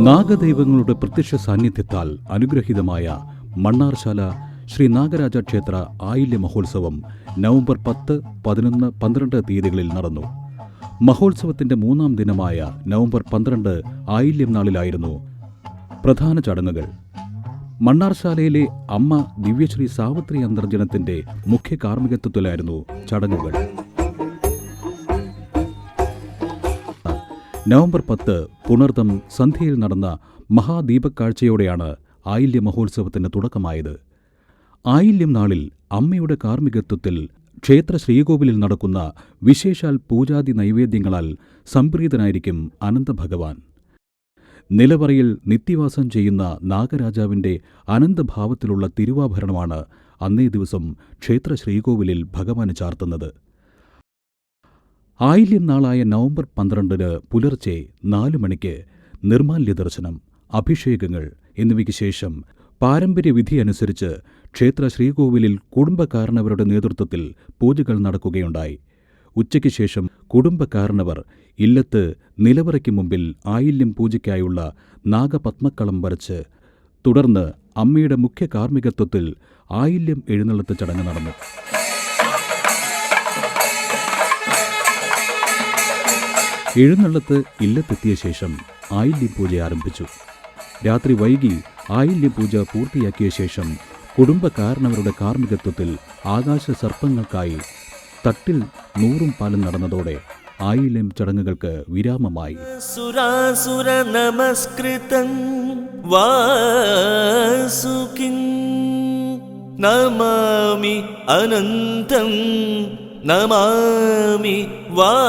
നാഗദൈവങ്ങളുടെ പ്രത്യക്ഷ സാന്നിധ്യത്താൽ അനുഗ്രഹീതമായ മണ്ണാർശാല ശ്രീ നാഗരാജ ക്ഷേത്ര ആയില്യ മഹോത്സവം നവംബർ പത്ത് പതിനൊന്ന് പന്ത്രണ്ട് തീയതികളിൽ നടന്നു. മഹോത്സവത്തിന്റെ മൂന്നാം ദിനമായ നവംബർ പന്ത്രണ്ട് ആയില്യം നാളിലായിരുന്നു പ്രധാന ചടങ്ങുകൾ. മണ്ണാർശാലയിലെ അമ്മ ദിവ്യശ്രീ സാവിത്രി അന്തർജനത്തിന്റെ മുഖ്യ കാർമ്മികത്വത്തിലായിരുന്നു ചടങ്ങുകൾ. നവംബർ പത്ത് പുണർതം സന്ധ്യയിൽ നടന്ന മഹാദീപക്കാഴ്ചയോടെയാണ് ആയില്യ മഹോത്സവത്തിന് തുടക്കമായത്. ആയില്യം നാളിൽ അമ്മയുടെ കാർമ്മികത്വത്തിൽ ക്ഷേത്ര ശ്രീകോവിലിൽ നടക്കുന്ന വിശേഷാൽ പൂജാതി നൈവേദ്യങ്ങളാൽ സംപ്രീതനായിരിക്കും അനന്തഭഗവാൻ. നിലവറയിൽ നിത്യവാസം ചെയ്യുന്ന നാഗരാജാവിന്റെ അനന്തഭാവത്തിലുള്ള തിരുവാഭരണമാണ് അന്നേ ദിവസം ക്ഷേത്ര ശ്രീകോവിലിൽ ഭഗവാന് ചാർത്തുന്നത്. ആയില്യം നാളായ നവംബർ പന്ത്രണ്ടിന് പുലർച്ചെ നാലു മണിക്ക് നിർമാല്യ ദർശനം അഭിഷേകങ്ങൾ എന്നിവയ്ക്ക് ശേഷം പാരമ്പര്യവിധി അനുസരിച്ച് ക്ഷേത്ര ശ്രീകോവിലിൽ കുടുംബക്കാരനവരുടെ നേതൃത്വത്തിൽ പൂജകൾ നടക്കുകയുണ്ടായി. ഉച്ചയ്ക്ക് ശേഷം കുടുംബക്കാരനവർ ഇല്ലത്ത് നിലവറയ്ക്ക് മുമ്പിൽ ആയില്യം പൂജയ്ക്കായുള്ള നാഗപത്മക്കളം വരച്ച് തുടർന്ന് അമ്മയുടെ മുഖ്യ കാർമ്മികത്വത്തിൽ ആയില്യം എഴുന്നള്ളത്ത് ചടങ്ങ് നടന്നു. എഴുന്നള്ളത്ത് ഇല്ലത്തെത്തിയ ശേഷം ആയില്യപൂജ ആരംഭിച്ചു. രാത്രി വൈകി ആയില്യപൂജ പൂർത്തിയാക്കിയ ശേഷം കുടുംബക്കാരനവരുടെ കാർമ്മികത്വത്തിൽ ആകാശ സർപ്പങ്ങൾക്കായി തട്ടിൽ നൂറും പാലും നടന്നതോടെ ആയില്യം ചടങ്ങുകൾക്ക് വിരാമമായി. സുരാസുര നമസ്കൃതം വാസുകിം നമാമി അനന്തം നമാമി വാസുകിം